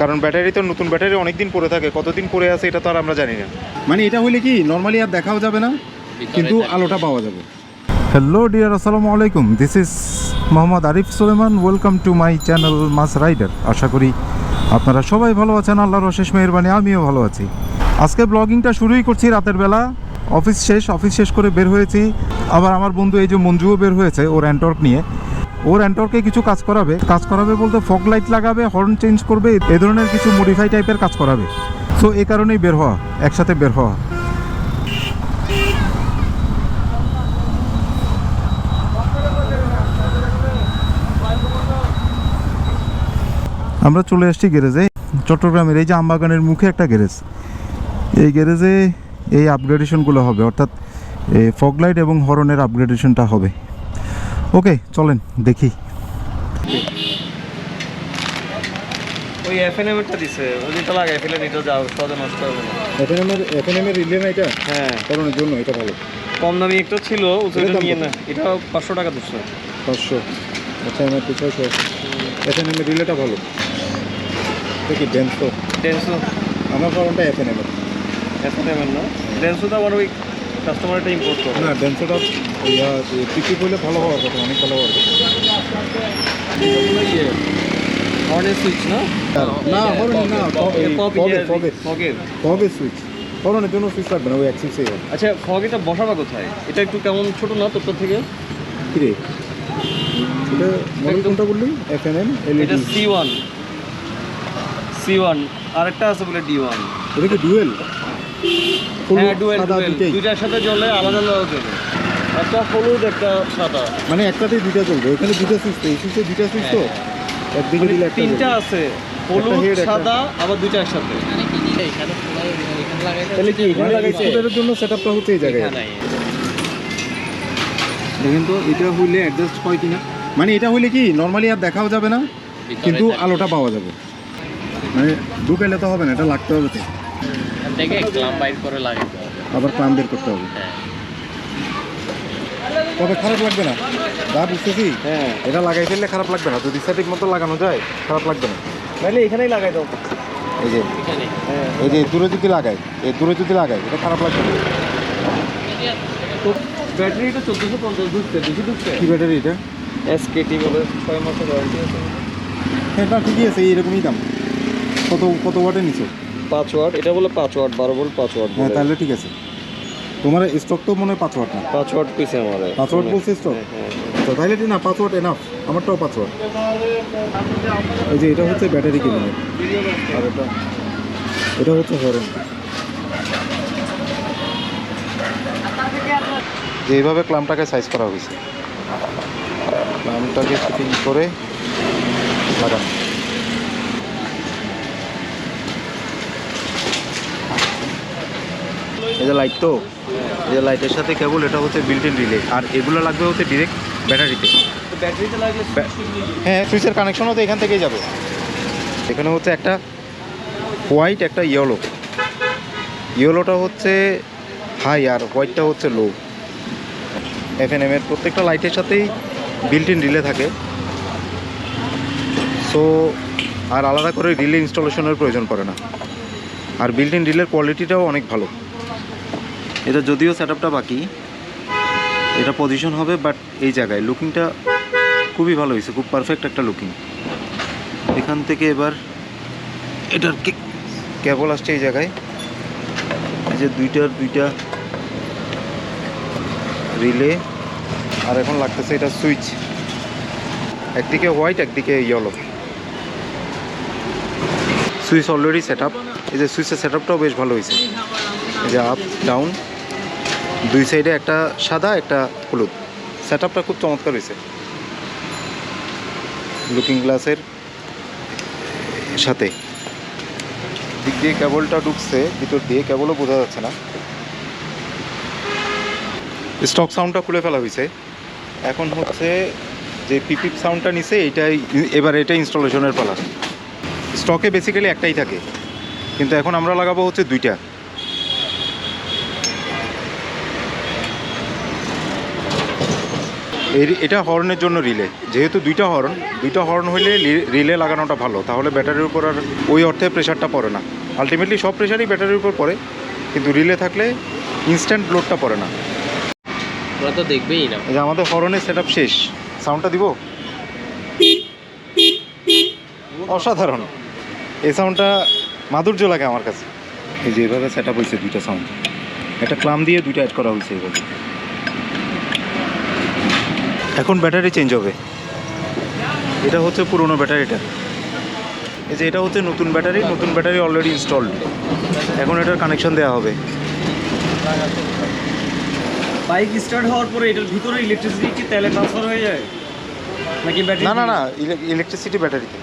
কারণ ব্যাটারি তো নতুন ব্যাটারি অনেক দিন পরে থাকে কতদিন পরে আছে এটা তো আর আমরা জানি না। মানে এটা হলে কি নর্মালি আর দেখাও যাবে না কিন্তু আলোটা পাওয়া যাবে। হ্যালো ডিয়ার আসসালামু আলাইকুম। This is Mohammad Arif Suleman welcome to my channel mass rider আশা করি আপনারা সবাই ভালো আছেন আল্লাহর অশেষ মেহরবানি আমিও ভালো আছি। আজকে ব্লগিংটা শুরুই করছি রাতের বেলা। অফিস শেষ অফিস শেষ করে বের হয়েছি। আবার আমার বন্ধু এই যে মঞ্জুও বের হয়েছে ওর অ্যান্টর্ক নিয়ে। ওর অ্যান্টর্কে কিছু কাজ করাবে। কাজ করাবে বলতে ফগ লাইট লাগাবে, হর্ন চেঞ্জ করবে, এ ধরনের কিছু মডিফাই টাইপের কাজ করাবে। সো এই কারণেই বের হওয়া, একসাথে বের হওয়া। আমরা চলে এসেছি গ্যারেজে, চট্টগ্রামের, এই যে আমবাগানের মুখে একটা গ্যারেজ। এই গ্যারেজে এই আপগ্রেডেশনগুলো হবে, অর্থাৎ ফগ লাইট এবং হরনের আপগ্রেডেশনটা হবে। ওকে চলেন দেখি। ওই এফএনএম এরটা দিছে লাগাই যাও সহজে নষ্ট হবে না। এফএনএম এর এফএনএম এর রিলে না এটা হ্যাঁ। করণের জন্য এটা ভালো। কম দামি একটা ছিল এটার ওটা দাম নিয়ে না এটা পাঁচশো টাকা দিচ্ছে আচ্ছা আমার তো ছয়শো এফএনএম এর রিলেটা ভালো। কি ডেন্সো ডেন্সো আমার কারণটা এফএনএম এর। এফএনএম এর না? ডেন্সো তো আবার ওই কাস্টমারটা ইম্পোর্ট করে না ডেন্সোটা ইয়া পিপি করলে ভালো হওয়ার কথা অনেক ভালো হওয়ার কথা। হর্নের সুইচ না? না না সুইচ হরণের জন্য সুইচ লাগবে না ওই অ্যাক্সিসেই হবে আচ্ছা ফগ এটা বসাবা কোথায়? এটা একটু কেমন ছোট না তোর থেকে? কিরে? এটা মডেল কোনটা বললি? এফএনএম এটা সি ওয়ান সি ওয়ান আরেকটা আছে বলে ডি ওয়ান এটা কি ডুয়েল ডুয়েল ডুয়েল। দুইটার সাথে জ্বলে আলাদা আলাদা জ্বলে একটা হলুদ একটা সাদা। মানে একটাতেই দুইটা চলবে ওখানে দুইটা সুইচ তো এই সুইচে দুইটা সুইচ তো? একদিকে মানে দিলে একটা তিনটা আছে হলুদ সাদা আবার দুইটা একসাথে। তাহলে কি এখানে মানে লাগাইছে? জন্য সেটআপটা হচ্ছে এই জায়গায়। দেখেন তো এটা হইলে অ্যাডজাস্ট হয় কিনা? মানে এটা হইলে কি নর্মালি আর দেখাও যাবে না কিন্তু আলোটা পাওয়া যাবে। মানে ঢুকাইলে তো হবে না এটা লাগতে হবে থেকে ক্লাম বাইর করে লাগাইতে হবে আবার ক্লাম বের করতে হবে। হ্যাঁ। তবে খারাপ লাগবে না। যা বুঝতেছি হ্যাঁ। এটা লাগাই ফেললে খারাপ লাগবে না। যদি সঠিক মতো লাগানো যায় খারাপ লাগবে না। তাহলে এখানেই লাগাই দাও। এই যে হ্যাঁ এই যে দূরে যদি লাগাই এই দূরে যদি লাগাই এটা খারাপ লাগবে না। তো ব্যাটারিটা চোদ্দোশো পঞ্চাশ ঢুকছে বেশি ঢুকছে? কি ব্যাটারি এটা? এসকেটি বলে ছয় মাসের ওয়ারেন্টি আছে। হ্যাঁ ঠিকই আছে এইরকমই দাম। কত কত ওয়াটে নিছো পাঁচ ওয়াট এটা বলে পাঁচ ওয়াট বারো বল পাঁচ ওয়াট হ্যাঁ তাহলে ঠিক আছে। তোমার স্টক তো মনে হয় পাঁচ ওয়াট না? পাঁচ ওয়াট পিছে আমার পাঁচ ওয়াট বলছে স্টক হ্যাঁ, হ্যাঁ। তো তাহলে ঠিক না পাঁচ ওয়াট এনাফ আমারটাও পাঁচ ওয়াট এই যে এটা হচ্ছে ব্যাটারি কিনে আর এটা? এটা হচ্ছে হরন যে এইভাবে ক্লামটাকে সাইজ করা হয়েছে। ক্লামটাকে ফিটিং করে লাগানো। এই যে লাইট তো এই যে লাইটের সাথে কেবল এটা হচ্ছে বিল্ট ইন রিলে আর এগুলো লাগবে হচ্ছে ডিরেক্ট ব্যাটারিতে ব্যাটারিতে লাগলে হ্যাঁ সুইচের কানেকশনও তো এখান থেকেই যাবে। এখানে হচ্ছে একটা হোয়াইট একটা ইয়েলো ইয়েলোটা হচ্ছে হাই আর হোয়াইটটা হচ্ছে লো এফ এন এর প্রত্যেকটা লাইটের সাথেই বিল্ট ইন রিলে থাকে। সো আর আলাদা করে রিলে ইনস্টলেশনের প্রয়োজন পড়ে না। আর বিল্ট ইন রিলের কোয়ালিটিটাও অনেক ভালো। এটা যদিও সেট বাকি, এটা পজিশন হবে বাট এই জায়গায় লুকিংটা খুবই ভালো হয়েছে, খুব পারফেক্ট একটা লুকিং এখান থেকে এবার এটার কেবল আসছে এই জায়গায়। এই যে দুইটার দুইটা রিলে আর এখন লাগতেছে এটা সুইচ একদিকে হোয়াইট একদিকে ইয়েলো সুইচ অলরেডি সেট এই যে সুইচের সেট বেশ ভালো হয়েছে। এই যে আপ ডাউন দুই সাইডে একটা সাদা, একটা হলুদ। সেট আপটা খুব চমৎকার হয়েছে। লুকিং গ্লাসের সাথে। দিক দিয়ে কেবলটা ঢুকছে, ভিতর দিয়ে কেবলও বোঝা যাচ্ছে না। স্টক সাউন্ডটা খুলে ফেলা হয়েছে। এখন হচ্ছে যে পিপিপ সাউন্ডটা নিছে এটাই এবার এটা ইনস্টলেশনের পালা। স্টকে বেসিক্যালি একটাই থাকে। কিন্তু এখন আমরা লাগাবো হচ্ছে দুইটা। এর এটা হর্নের জন্য রিলে যেহেতু দুইটা হর্ন দুইটা হর্ন হইলে রিলে লাগানোটা ভালো তাহলে ব্যাটারির উপর আর ওই অর্থে প্রেশারটা পড়ে না। আলটিমেটলি সব প্রেশারই ব্যাটারির উপর পড়ে কিন্তু রিলে থাকলে ইনস্ট্যান্ট লোডটা পড়ে না। ওরা তো দেখবেই না। যে আমাদের হরনের সেট শেষ। সাউন্ডটা দিব? অসাধারণ। এই সাউন্ডটা মাধুর্য লাগে আমার কাছে। এই যে এভাবে সেট আপ হয়েছে দুইটা সাউন্ড একটা ক্লাম দিয়ে দুইটা অ্যাড করা হয়েছে এভাবে। এখন ব্যাটারি চেঞ্জ হবে। এটা হচ্ছে পুরনো ব্যাটারিটা। এই যে এটা হচ্ছে নতুন ব্যাটারি নতুন ব্যাটারি অলরেডি ইনস্টলড এখন এটার কানেকশন দেওয়া হবে। বাইক স্টার্ট হওয়ার পরে এটার ভিতরে ইলেকট্রিসিটি কি তেলে ট্রান্সফার হয়ে যায়? নাকি ব্যাটারি না না না ইলেকট্রিসিটি ব্যাটারিতে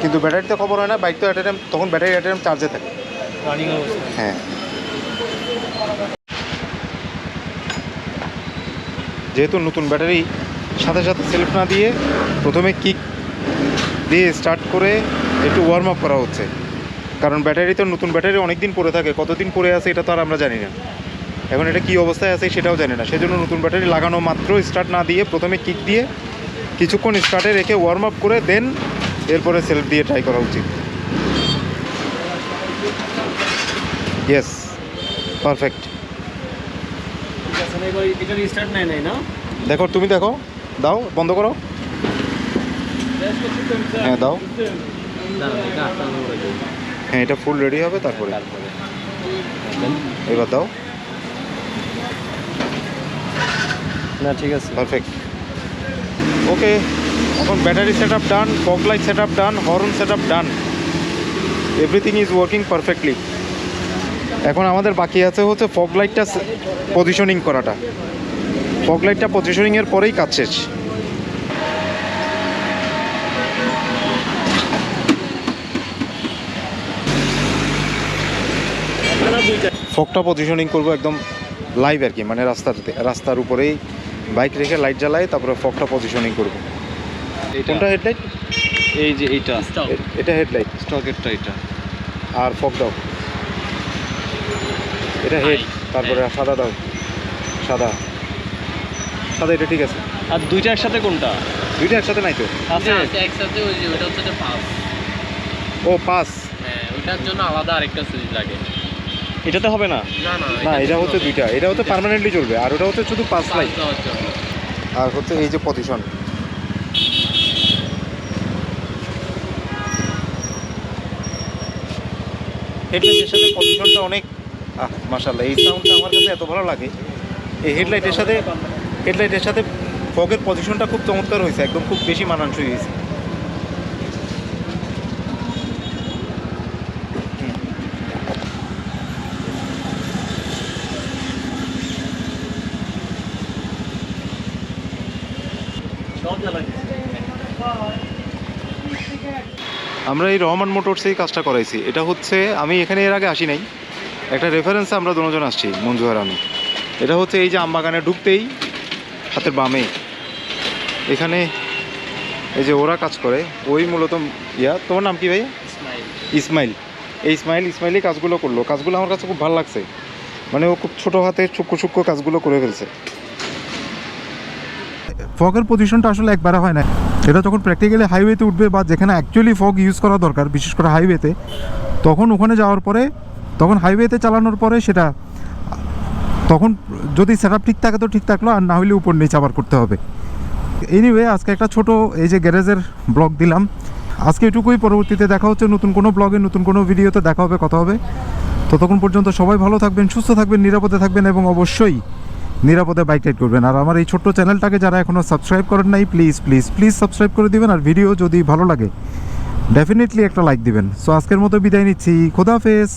কিন্তু ব্যাটারিতে খবর হয় না বাইক তো অ্যাট তখন ব্যাটারি অ্যাট চার্জে থাকে। হ্যাঁ। যেহেতু নতুন ব্যাটারি সাথে সাথে সেলফ না দিয়ে প্রথমে কিক দিয়ে স্টার্ট করে একটু ওয়ার্ম আপ করা হচ্ছে। কারণ ব্যাটারি তো নতুন ব্যাটারি অনেক দিন পরে থাকে, কতদিন পরে আছে এটা তো আর আমরা জানি না। এখন এটা কী অবস্থায় আছে সেটাও জানি না। সেজন্য নতুন ব্যাটারি লাগানো মাত্র স্টার্ট না দিয়ে প্রথমে কিক দিয়ে কিছুক্ষণ স্টার্টে রেখে ওয়ার্ম আপ করে দেন এরপরে সেলফ দিয়ে ট্রাই করা উচিত। ইয়েস পারফেক্ট এবার এটা রিস্টার্ট নেয় নাই না? দেখো তুমি দেখো। দাও বন্ধ করো। হ্যাঁ দাও। হ্যাঁ এটা ফুল রেডি হবে তারপরে। তারপরে। এবার দাও। না ঠিক আছে। পারফেক্ট ওকে এখন battery set up done fog light set up done horn set up done everything is working perfectly এখন আমাদের বাকি আছে হচ্ছে ফগ লাইটটা পজিশনিং করাটা। ফগ লাইটটা পজিশনিংয়ের পরেই কাজ শেষ। ফগটা পজিশনিং করব একদম লাইভ আর কি মানে রাস্তাতে রাস্তার উপরেই। বাইক রেখে লাইট জ্বালাই তারপরে ফগটা পজিশনিং করব। কোনটা হেডলাইট এই যে এইটা. এটা হেডলাইট স্টকেরটা এটা। আর ফগ দাও এটা হেড তারপরে সাদা দাও। সাদা। সাদা এটা ঠিক আছে। আর দুইটা একসাথে কোনটা? দুইটা একসাথে নাই তো? আছে? একসাথে ওই যে ওটা হচ্ছে পাস ও পাস হ্যাঁ ওটার জন্য আলাদা আরেকটা সুইচ লাগে। এটাতে হবে না? না না না এটা হচ্ছে দুইটা। এটা হচ্ছে পার্মানেন্টলি চলবে। আর ওটা হচ্ছে শুধু পাস লাইট আর হচ্ছে এই যে পজিশন হেডলাইটের সাথে পজিশনটা অনেক আহ মাশাল্লাহ এই সাউন্ডটা আমার কাছে এত ভালো লাগে। এই হেডলাইটের সাথে হেডলাইটের সাথে ফগের পজিশনটা খুব চমৎকার হয়েছে, একদম খুব বেশি মানানসই হয়েছে। আমরা এই রহমান মোটরসেই কাজটা করাইছি। এটা হচ্ছে, আমি এখানে এর আগে আসি নাই। একটা রেফারেন্সে আমরা দুজন আসছি মঞ্জু আর আমি। এটা হচ্ছে এই যে আমবাগানে ঢুকতেই হাতের বামে। এখানে এই যে ওরা কাজ করে ওই মূলত ইয়া। তোমার নাম কি ভাই? ইসমাইল। এই ইসমাইল ইসমাইলই কাজগুলো করল। কাজগুলো আমার কাছে খুব ভালো লাগছে। মানে ও খুব ছোটো হাতে সূক্ষ্ম সূক্ষ্ম কাজগুলো করে ফেলছে। ফগের পজিশনটা আসলে একবারে হয় না এটা যখন প্র্যাকটিক্যালি হাইওয়েতে উঠবে বা যেখানে অ্যাকচুয়ালি ফগ ইউজ করা দরকার বিশেষ করে হাইওয়েতে তখন ওখানে যাওয়ার পরে তখন হাইওয়েতে চালানোর পরে সেটা, তখন যদি সেট ঠিক থাকে তো ঠিক থাকল, আর না হলে উপর নিচে আবার করতে হবে। এনিওয়ে আজকে একটা ছোট, এই যে গ্যারেজের ব্লগ দিলাম। আজকে এটুকুই, পরবর্তীতে দেখা হচ্ছে নতুন কোনো ব্লগে, নতুন কোনো ভিডিওতে, দেখা হবে, কথা হবে। ততক্ষণ পর্যন্ত সবাই ভালো থাকবেন, সুস্থ থাকবেন, নিরাপদে থাকবেন এবং অবশ্যই নিরাপদে বাইক রাইড করবেন। আর আমার এই ছোট্ট চ্যানেলটাকে যারা এখনও সাবস্ক্রাইব করেন নাই প্লিজ প্লিজ প্লিজ সাবস্ক্রাইব করে দিবেন। আর ভিডিও যদি ভালো লাগে ডেফিনেটলি একটা লাইক দিবেন। সো আজকের মতো বিদায় নিচ্ছি। খোদাফেজ